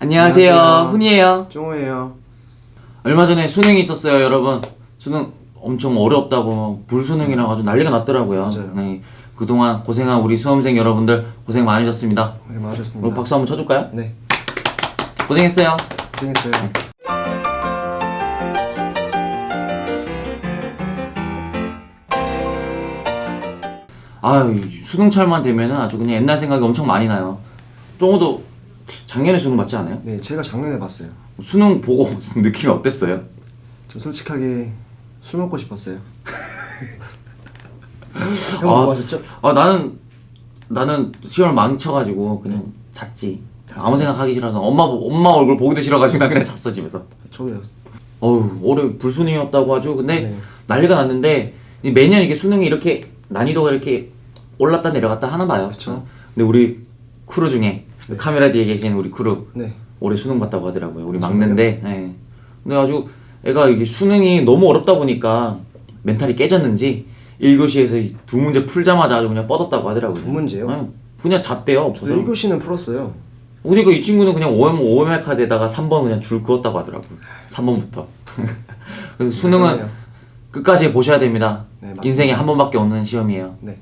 안녕하세요. 안녕하세요. 훈이에요. 종호예요. 얼마 전에 수능이 있었어요, 여러분. 수능 엄청 어렵다고 불수능이라고 아주 난리가 났더라고요. 맞아요. 네. 그동안 고생한 우리 수험생 여러분들 고생 많으셨습니다. 네, 우리 많으셨습니다. 박수 한번 쳐줄까요? 네, 고생했어요. 고생했어요. 아유, 수능철만 되면은 아주 그냥 옛날 생각이 엄청 많이 나요. 쫑호도 작년에 수능 봤지 않아요? 네, 제가 작년에 봤어요. 수능 보고 느낌이 어땠어요? 저 솔직하게 술 먹고 싶었어요. 형 아. 뭐 하셨죠? 아 나는 나는 시험을 망쳐가지고 그냥 잤지. 아무 생각하기 싫어서 엄마 보- 엄마 얼굴 보기도 싫어가지고 나 그냥 잤어 집에서. 저도요. 어우 올해 불수능이었다고 아주 근데 네. 난리가 났는데 이 매년 이게 수능이 이렇게 난이도가 이렇게 올랐다 내려갔다 하나 봐요. 그쵸. 어? 근데 우리 크루 중에 그 카메라 뒤에 계신 우리 크루 네, 올해 수능 봤다고 하더라고요. 우리 아, 막내인데. 네. 근데 아주 애가 이게 수능이 너무 어렵다 보니까 멘탈이 깨졌는지 1교시에서 두 문제 풀자마자 아주 그냥 뻗었다고 하더라고요. 두 문제요? 네. 그냥 잤대요. 저 없어서. 1교시는 풀었어요. 그러니까 이 친구는 그냥 OM, OMR 카드에다가 3번 그냥 줄 그었다고 하더라고요. 3번부터. 그래서 수능은 그러네요. 끝까지 보셔야 됩니다. 네. 인생에 한 번밖에 없는 시험이에요. 네,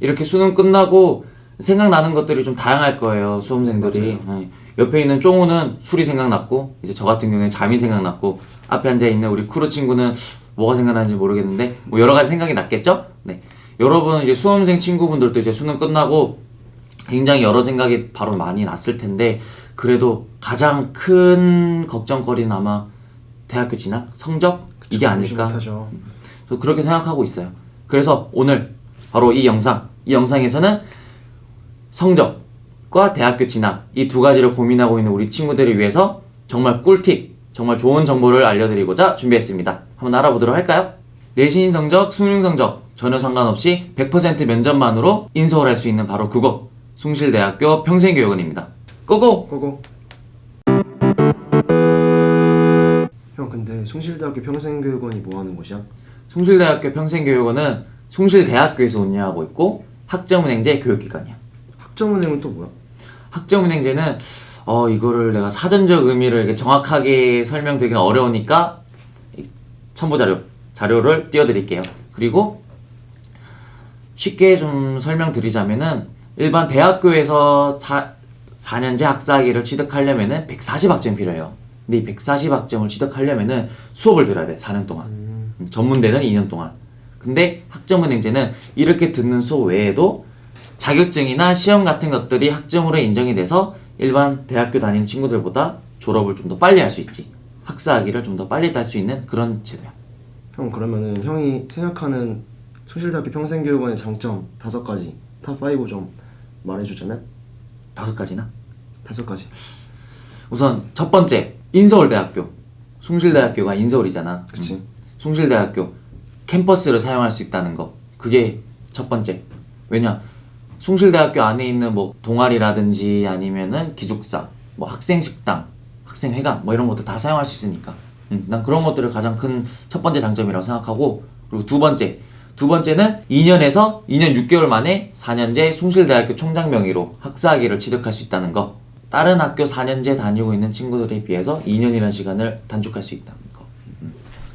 이렇게 수능 끝나고 생각나는 것들이 좀 다양할 거예요 수험생들이 네. 옆에 있는 쫑우는 술이 생각났고 이제 저 같은 경우에 잠이 생각났고 앞에 앉아 있는 우리 크루 친구는 뭐가 생각나는지 모르겠는데 뭐 여러 가지 생각이 났겠죠? 네 여러분 이제 수험생 친구분들도 이제 수능 끝나고 굉장히 여러 생각이 바로 많이 났을 텐데 그래도 가장 큰 걱정거리는 아마 대학교 진학 성적 이게 무시 아닐까 못하죠. 저 그렇게 생각하고 있어요. 그래서 오늘 바로 이 영상, 이 영상에서는 성적과 대학교 진학 이 두 가지를 고민하고 있는 우리 친구들을 위해서 정말 꿀팁, 정말 좋은 정보를 알려드리고자 준비했습니다. 한번 알아보도록 할까요? 내신 성적, 수능 성적 전혀 상관없이 100% 면접만으로 인서울 할수 있는 바로 그곳 숭실대학교 평생교육원입니다. 고고! 고고. 형 근데 숭실대학교 평생교육원이 뭐 하는 곳이야? 숭실대학교 평생교육원은 숭실대학교에서 운영하고 있고 학점은행제 교육기관이야. 학점은행은 또 뭐야? 학점은행제는 어 이거를 내가 사전적 의미를 이렇게 정확하게 설명드리기는 어려우니까 이 첨부 자료 자료를 띄워드릴게요. 그리고 쉽게 좀 설명드리자면은 일반 대학교에서 4, 4년제 학사학위를 취득하려면은 140학점 필요해요. 근데 이 140학점을 취득하려면은 수업을 들어야 돼. 4년 동안. 음, 음, 전문대는 2년 동안. 근데 학점은행제는 이렇게 듣는 수업 외에도 자격증이나 시험 같은 것들이 학점으로 인정이 돼서 일반 대학교 다니는 친구들보다 졸업을 좀 더 빨리 할 수 있지. 학사학위를 좀 더 빨리 딸 수 있는 그런 제도야. 형 그러면은 형이 생각하는 숭실대학교 평생교육원의 장점 다섯 가지 탑 5 좀 말해주자면 다섯 가지나. 다섯 가지. 우선 첫 번째 인서울대학교. 숭실대학교가 인서울이잖아. 그치. 음. 숭실대학교 캠퍼스를 사용할 수 있다는 거. 그게 첫 번째. 왜냐? 숭실대학교 안에 있는 뭐 동아리라든지 아니면은 기숙사, 뭐 학생식당, 학생회관 뭐 이런 것도 다 사용할 수 있으니까. 음, 난 그런 것들을 가장 큰 첫 번째 장점이라고 생각하고 그리고 두 번째 두 번째는 2년에서 2년 6개월 만에 4년제 숭실대학교 총장 명의로 학사학위를 취득할 수 있다는 거. 다른 학교 4년제 다니고 있는 친구들에 비해서 2년이라는 시간을 단축할 수 있다는 거. 음,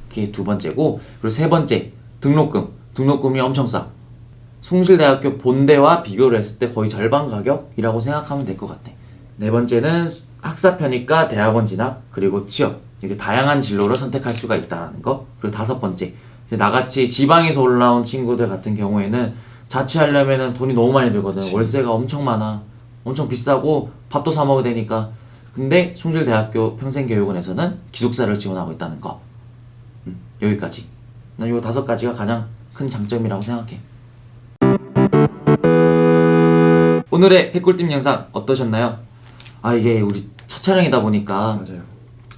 그게 두 번째고 그리고 세 번째 등록금. 등록금이 엄청 싸. 숭실대학교 본대와 비교를 했을 때 거의 절반 가격이라고 생각하면 될 것 같아. 네 번째는 학사 편입과 대학원 진학 그리고 취업 이렇게 다양한 진로를 선택할 수가 있다는 거. 그리고 다섯 번째 나같이 지방에서 올라온 친구들 같은 경우에는 자취하려면은 돈이 너무 많이 들거든. 그치. 월세가 엄청 많아. 엄청 비싸고 밥도 사 먹어야 되니까. 근데 숭실대학교 평생교육원에서는 기숙사를 지원하고 있다는 거. 음, 여기까지. 난 요 다섯 가지가 가장 큰 장점이라고 생각해. 오늘의 해꿀팁 영상 어떠셨나요? 아 이게 우리 첫 촬영이다 보니까 맞아요.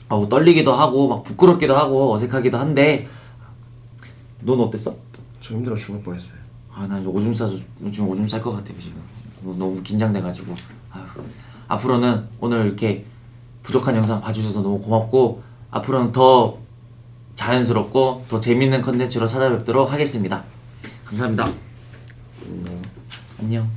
아우 떨리기도 하고 막 부끄럽기도 하고 어색하기도 한데 넌 어땠어? 저 힘들어 죽을 뻔했어요. 아나 오줌 싸서 요즘 오줌 쌀 것 같아 지금 너무- 긴장돼가지고 아휴, 앞으로는 오늘 이렇게 부족한 영상 봐주셔서 너무 고맙고 앞으로는 더 자연스럽고 더 재밌는 컨텐츠로 찾아뵙도록 하겠습니다 감사합니다 음, 안녕